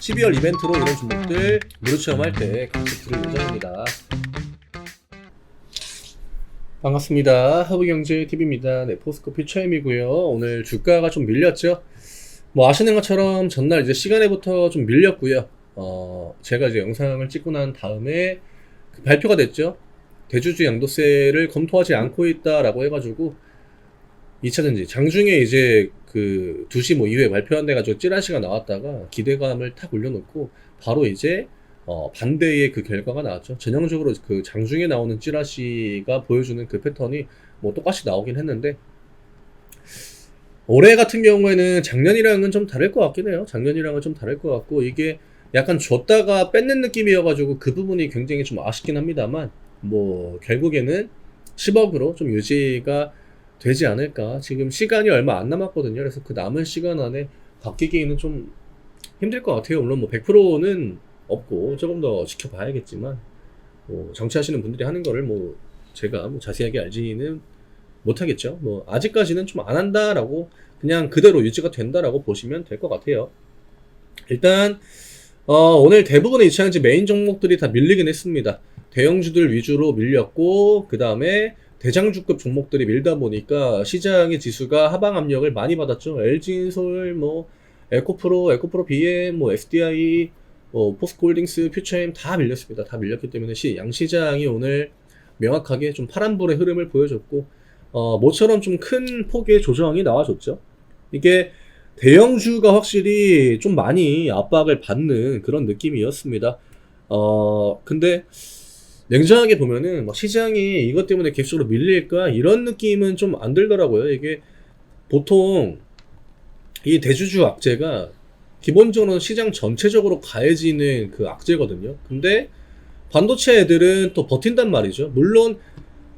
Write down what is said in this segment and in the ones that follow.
12월 이벤트로 이런 종목들 무료 체험할 때 같이 들을 예정입니다. 반갑습니다. 하부경제TV입니다. 네, 포스코피 체험이고요. 오늘 주가가 좀 밀렸죠? 뭐 아시는 것처럼 전날 이제 시간에부터 좀 밀렸고요. 어, 제가 이제 영상을 찍고 난 다음에 그 발표가 됐죠. 대주주 양도세를 검토하지 않고 있다라고 해가지고 2차전지 장중에 이제 그 2시 뭐 이후에 발표한 데 가지고 찌라시가 나왔다가 기대감을 탁 올려놓고 바로 이제 어 반대의 그 결과가 나왔죠. 전형적으로 그 장중에 나오는 찌라시가 보여주는 그 패턴이 뭐 똑같이 나오긴 했는데 올해 같은 경우에는 작년이랑은 좀 다를 것 같긴 해요. 작년이랑은 좀 다를 것 같고 이게 약간 줬다가 뺏는 느낌이어가지고 그 부분이 굉장히 좀 아쉽긴 합니다만 뭐 결국에는 10억으로 좀 유지가 되지 않을까. 지금 시간이 얼마 안 남았거든요. 그래서 그 남은 시간 안에 바뀌기는 좀 힘들 것 같아요. 물론 뭐 100%는 없고 조금 더 지켜봐야겠지만 뭐 정치하시는 분들이 하는 거를 뭐 제가 뭐 자세하게 알지는 못하겠죠. 뭐 아직까지는 좀 안 한다라고 그냥 그대로 유지가 된다라고 보시면 될 것 같아요. 일단 어, 오늘 대부분의 이차전지 메인 종목들이 다 밀리긴 했습니다. 대형주들 위주로 밀렸고 그 다음에 대장주급 종목들이 밀다 보니까 시장의 지수가 하방 압력을 많이 받았죠. LG인솔, 뭐 에코프로, 에코프로 BM, 뭐 SDI, 뭐 포스코홀딩스, 퓨처엠 다 밀렸습니다. 다 밀렸기 때문에 시, 양시장이 오늘 명확하게 좀 파란불의 흐름을 보여줬고 어, 모처럼 좀 큰 폭의 조정이 나와줬죠. 이게 대형주가 확실히 좀 많이 압박을 받는 그런 느낌이었습니다. 어, 근데 냉정하게 보면은 막 시장이 이것 때문에 계속적으로 밀릴까 이런 느낌은 좀 안 들더라고요. 이게 보통 이 대주주 악재가 기본적으로 시장 전체적으로 가해지는 그 악재거든요. 근데 반도체 애들은 또 버틴단 말이죠. 물론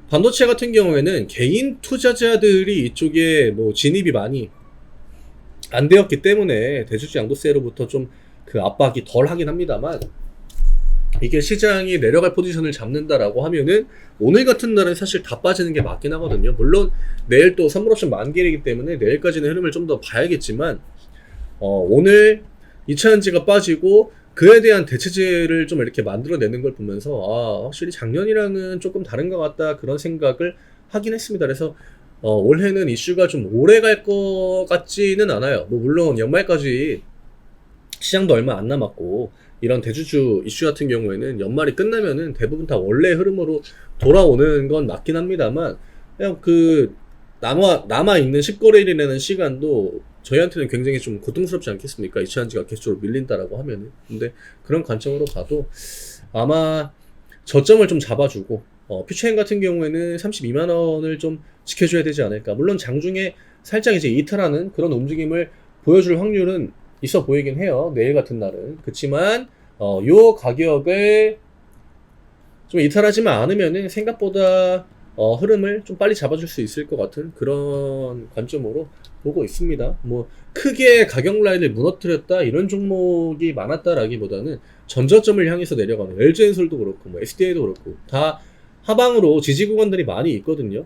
반도체 같은 경우에는 개인 투자자들이 이쪽에 뭐 진입이 많이 안 되었기 때문에 대주주 양도세로부터 좀 그 압박이 덜 하긴 합니다만 이게 시장이 내려갈 포지션을 잡는다라고 하면은 오늘 같은 날은 사실 다 빠지는 게 맞긴 하거든요. 물론 내일 또 선물 옵션 만기이기 때문에 내일까지는 흐름을 좀 더 봐야겠지만 어, 오늘 2차전지가 빠지고 그에 대한 대체제를 좀 이렇게 만들어내는 걸 보면서 아 확실히 작년이랑은 조금 다른 것 같다 그런 생각을 하긴 했습니다. 그래서 어, 올해는 이슈가 좀 오래 갈 것 같지는 않아요. 뭐 물론 연말까지 시장도 얼마 안 남았고 이런 대주주 이슈 같은 경우에는 연말이 끝나면은 대부분 다 원래 흐름으로 돌아오는 건 맞긴 합니다만 그냥 그 남아 남아 있는 10거래일이라는 시간도 저희한테는 굉장히 좀 고통스럽지 않겠습니까? 이차전지가 계속적으로 밀린다라고 하면은 근데 그런 관점으로 봐도 아마 저점을 좀 잡아주고 어, 퓨처행 같은 경우에는 32만 원을 좀 지켜줘야 되지 않을까. 물론 장중에 살짝 이제 이탈하는 그런 움직임을 보여줄 확률은 있어 보이긴 해요. 내일 같은 날은. 그렇지만 어, 요 가격을 좀 이탈하지만 않으면은 생각보다 어, 흐름을 좀 빨리 잡아줄 수 있을 것 같은 그런 관점으로 보고 있습니다. 뭐 크게 가격 라인을 무너뜨렸다 이런 종목이 많았다라기보다는 전저점을 향해서 내려가는 LG엔솔도 그렇고 뭐 SDI도 그렇고 다 하방으로 지지 구간들이 많이 있거든요.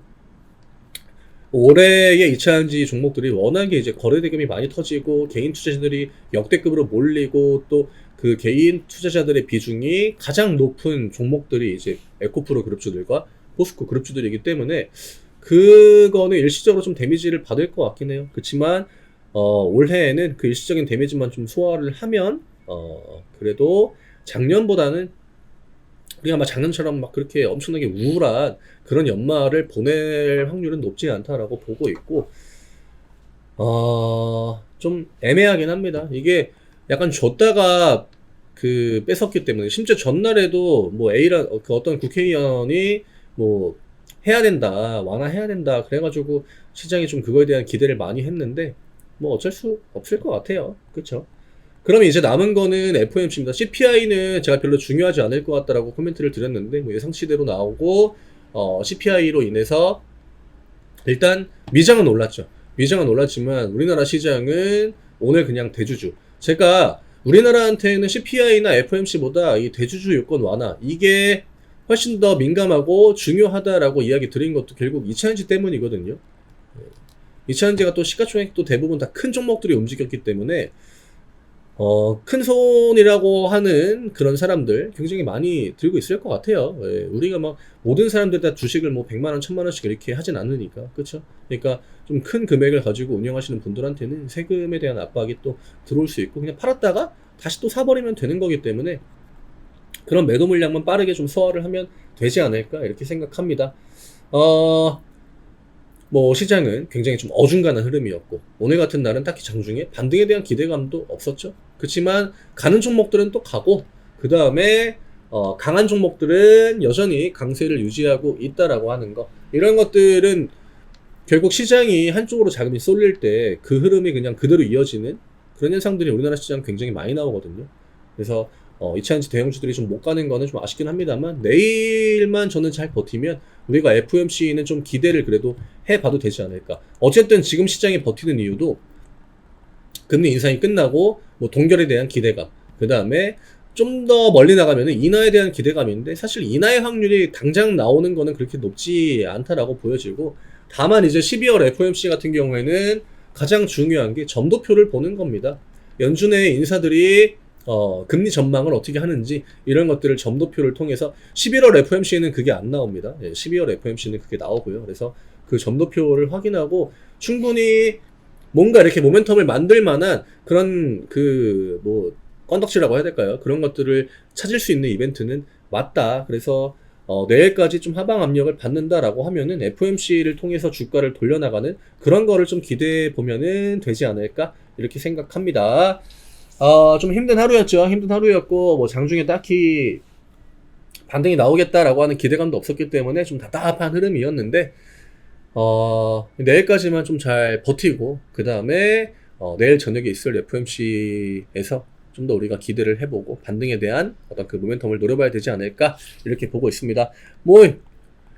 올해의 2차전지 종목들이 워낙에 이제 거래 대금이 많이 터지고 개인 투자자들이 역대급으로 몰리고 또 그 개인 투자자들의 비중이 가장 높은 종목들이 이제 에코프로 그룹주들과 포스코 그룹주들이기 때문에 그거는 일시적으로 좀 데미지를 받을 것 같긴 해요. 그렇지만 어, 올해에는 그 일시적인 데미지만 좀 소화를 하면 어, 그래도 작년보다는 우리가 막 작년처럼 막 그렇게 엄청나게 우울한 그런 연말을 보낼 확률은 높지 않다라고 보고 있고, 어, 좀 애매하긴 합니다. 이게 약간 줬다가 그 뺏었기 때문에, 심지어 전날에도 뭐 A라, 그 어떤 국회의원이 뭐 해야 된다, 완화해야 된다, 그래가지고 시장이 좀 그거에 대한 기대를 많이 했는데, 뭐 어쩔 수 없을 것 같아요. 그쵸? 그러면 이제 남은 거는 FOMC입니다. CPI는 제가 별로 중요하지 않을 것 같다라고 코멘트를 드렸는데 뭐 예상치대로 나오고 어, CPI로 인해서 일단 미장은 올랐죠. 미장은 올랐지만 우리나라 시장은 오늘 그냥 대주주. 제가 우리나라한테는 CPI나 FOMC보다 이 대주주 요건 완화 이게 훨씬 더 민감하고 중요하다라고 이야기 드린 것도 결국 2차전지 때문이거든요. 2차전지가 또 시가총액도 대부분 다 큰 종목들이 움직였기 때문에 어, 큰 손이라고 하는 그런 사람들 굉장히 많이 들고 있을 것 같아요. 예, 우리가 막 모든 사람들 다 주식을 뭐 100만 원, 1000만 원씩 이렇게 하진 않으니까. 그렇죠? 그러니까 좀 큰 금액을 가지고 운영하시는 분들한테는 세금에 대한 압박이 또 들어올 수 있고 그냥 팔았다가 다시 또 사버리면 되는 거기 때문에 그런 매도 물량만 빠르게 좀 소화를 하면 되지 않을까 이렇게 생각합니다. 어, 뭐 시장은 굉장히 좀 어중간한 흐름이었고 오늘 같은 날은 딱히 장중에 반등에 대한 기대감도 없었죠. 그렇지만 가는 종목들은 또 가고 그 다음에 어, 강한 종목들은 여전히 강세를 유지하고 있다라고 하는 거 이런 것들은 결국 시장이 한쪽으로 자금이 쏠릴 때 그 흐름이 그냥 그대로 이어지는 그런 현상들이 우리나라 시장 굉장히 많이 나오거든요. 그래서 어, 이차전지 대형주들이 좀 못 가는 거는 좀 아쉽긴 합니다만 내일만 저는 잘 버티면 우리가 FOMC는 좀 기대를 그래도 해봐도 되지 않을까. 어쨌든 지금 시장이 버티는 이유도 금리 인상이 끝나고 뭐 동결에 대한 기대감, 그 다음에 좀 더 멀리 나가면은 인하에 대한 기대감인데 사실 인하의 확률이 당장 나오는 거는 그렇게 높지 않다라고 보여지고 다만 이제 12월 FOMC 같은 경우에는 가장 중요한 게 점도표를 보는 겁니다. 연준의 인사들이 어, 금리 전망을 어떻게 하는지 이런 것들을 점도표를 통해서 11월 FOMC는 그게 안 나옵니다. 예, 12월 FOMC는 그게 나오고요. 그래서 그 점도표를 확인하고 충분히 뭔가 이렇게 모멘텀을 만들 만한 그런 그 뭐 건덕지라고 해야 될까요? 그런 것들을 찾을 수 있는 이벤트는 맞다. 그래서 어, 내일까지 좀 하방 압력을 받는다라고 하면은 FOMC를 통해서 주가를 돌려나가는 그런 거를 좀 기대해 보면은 되지 않을까 이렇게 생각합니다. 어, 좀 힘든 하루였죠. 힘든 하루였고 뭐 장중에 딱히 반등이 나오겠다라고 하는 기대감도 없었기 때문에 좀 답답한 흐름이었는데 어, 내일까지만 좀 잘 버티고 그 다음에 어, 내일 저녁에 있을 FOMC에서 좀 더 우리가 기대를 해보고 반등에 대한 어떤 그 모멘텀을 노려봐야 되지 않을까 이렇게 보고 있습니다. 뭐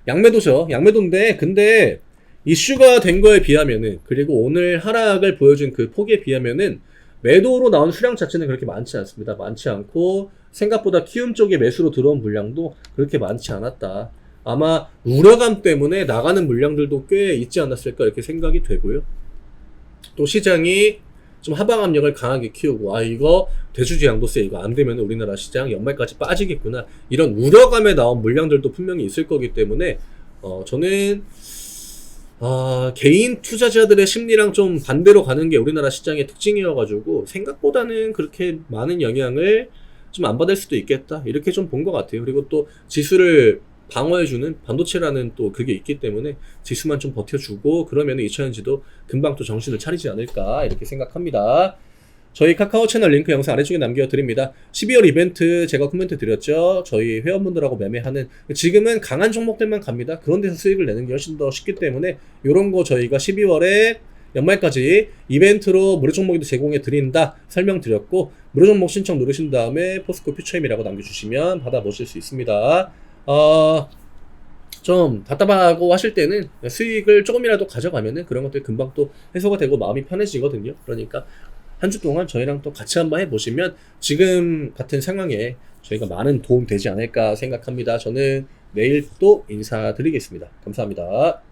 양매도죠. 양매도인데 근데 이슈가 된 거에 비하면은 그리고 오늘 하락을 보여준 그 폭에 비하면은 매도로 나온 수량 자체는 그렇게 많지 않습니다. 많지 않고 생각보다 키움 쪽에 매수로 들어온 물량도 그렇게 많지 않았다. 아마 우려감 때문에 나가는 물량들도 꽤 있지 않았을까 이렇게 생각이 되고요. 또 시장이 좀 하방 압력을 강하게 키우고 아 이거 대주주 양도세 이거 안 되면 우리나라 시장 연말까지 빠지겠구나 이런 우려감에 나온 물량들도 분명히 있을 거기 때문에 어 저는 아, 개인 투자자들의 심리랑 좀 반대로 가는 게 우리나라 시장의 특징이어가지고 생각보다는 그렇게 많은 영향을 좀 안 받을 수도 있겠다 이렇게 좀 본 것 같아요. 그리고 또 지수를 방어해주는 반도체라는 또 그게 있기 때문에 지수만 좀 버텨주고 그러면 이차전지도 금방 또 정신을 차리지 않을까 이렇게 생각합니다. 저희 카카오 채널 링크 영상 아래쪽에 남겨드립니다. 12월 이벤트 제가 코멘트 드렸죠. 저희 회원분들하고 매매하는 지금은 강한 종목들만 갑니다. 그런 데서 수익을 내는 게 훨씬 더 쉽기 때문에 이런 거 저희가 12월에 연말까지 이벤트로 무료 종목도 제공해 드린다 설명드렸고 무료 종목 신청 누르신 다음에 포스코 퓨처임이라고 남겨주시면 받아보실 수 있습니다. 어, 좀 답답하고 하실 때는 수익을 조금이라도 가져가면은 그런 것들이 금방 또 해소가 되고 마음이 편해지거든요. 그러니까 한 주 동안 저희랑 또 같이 한번 해보시면 지금 같은 상황에 저희가 많은 도움 되지 않을까 생각합니다. 저는 내일 또 인사드리겠습니다. 감사합니다.